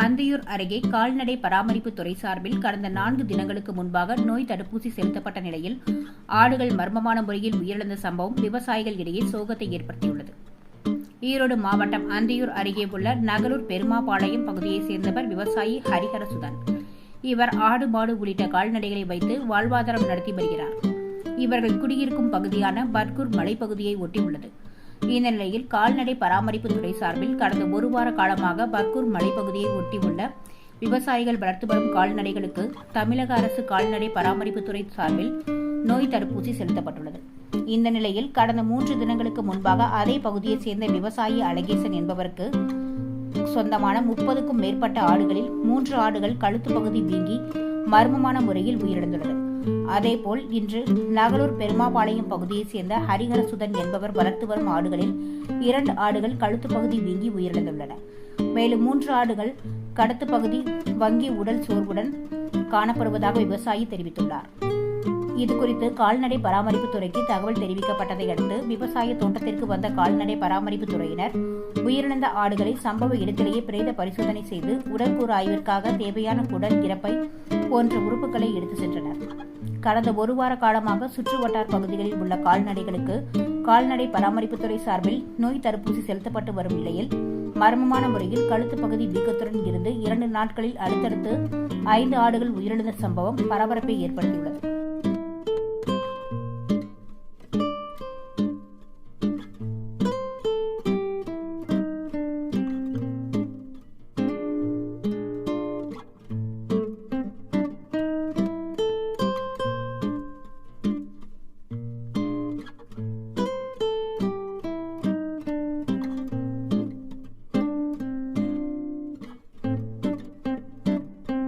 அந்தியூர் அருகே கால்நடை பராமரிப்பு துறை சார்பில் கடந்த நான்கு தினங்களுக்கு முன்பாக நோய் தடுப்பூசி செலுத்தப்பட்ட நிலையில் ஆடுகள் மர்மமான முறையில் உயிரிழந்த சம்பவம் விவசாயிகள் இடையே சோகத்தை ஏற்படுத்தியுள்ளது. ஈரோடு மாவட்டம் அந்தியூர் அருகே உள்ள நகலூர் பெருமாபாளையம் பகுதியைச் சேர்ந்தவர் விவசாயி ஹரிஹரசுதன். இவர் ஆடு மாடு உள்ளிட்ட கால்நடைகளை வைத்து வாழ்வாதாரம் நடத்தி வருகிறார். இவர்கள் குடியிருக்கும் பகுதியான பர்கூர் மலைப்பகுதியை ஒட்டியுள்ளது. இந்த நிலையில் கால்நடை பராமரிப்பு துறை சார்பில் கடந்த ஒரு வார காலமாக பர்கூர் மலைப்பகுதியை ஒட்டியுள்ள விவசாயிகள் வளர்த்து வரும் கால்நடைகளுக்கு தமிழக அரசு கால்நடை பராமரிப்பு துறை சார்பில் நோய் தடுப்பூசி செலுத்தப்பட்டுள்ளது. இந்த நிலையில் கடந்த மூன்று தினங்களுக்கு முன்பாக அதே பகுதியைச் சேர்ந்த விவசாயி அழகேசன் என்பவருக்கு சொந்தமான முப்பதுக்கும் மேற்பட்ட ஆடுகளில் மூன்று ஆடுகள் கழுத்து பகுதி வீங்கி மர்மமான முறையில் உயிரிழந்துள்ளது. அதேபோல் இன்று நகலூர் பெருமாபாளையம் பகுதியைச் சேர்ந்த ஹரிஹரசுதன் என்பவர் வளர்த்து வரும் ஆடுகளில் இரண்டு ஆடுகள் கழுத்து பகுதி வீங்கி உயிரிழந்துள்ளன. மேலும் மூன்று ஆடுகள் கடத்து பகுதி வங்கி உடல் சோர்வுடன் காணப்படுவதாக விவசாயி தெரிவித்துள்ளார். இதுகுறித்து கால்நடை பராமரிப்பு துறைக்கு தகவல் தெரிவிக்கப்பட்டதை அடுத்து விவசாய தோட்டத்திற்கு வந்த கால்நடை பராமரிப்பு துறையினர் உயிரிழந்த ஆடுகளை சம்பவ இடத்திலேயே பிரேத பரிசோதனை செய்து உடற்கூறு ஆய்விற்காக தேவையான குடல் இறப்பை போன்ற உறுப்புகளை எடுத்து சென்றனர். கடந்த ஒரு வார காலமாக சுற்றுவட்டார் பகுதிகளில் உள்ள கால்நடைகளுக்கு கால்நடை பராமரிப்புத்துறை சார்பில் நோய் தடுப்பூசி செலுத்தப்பட்டு வரும் நிலையில் மர்மமான முறையில் கழுத்து பகுதி வீக்கத்துடன் இருந்து இரண்டு நாட்களில் அடுத்தடுத்து ஐந்து ஆடுகள் உயிரிழந்த சம்பவம் பரபரப்பை ஏற்படுத்தியுள்ளது.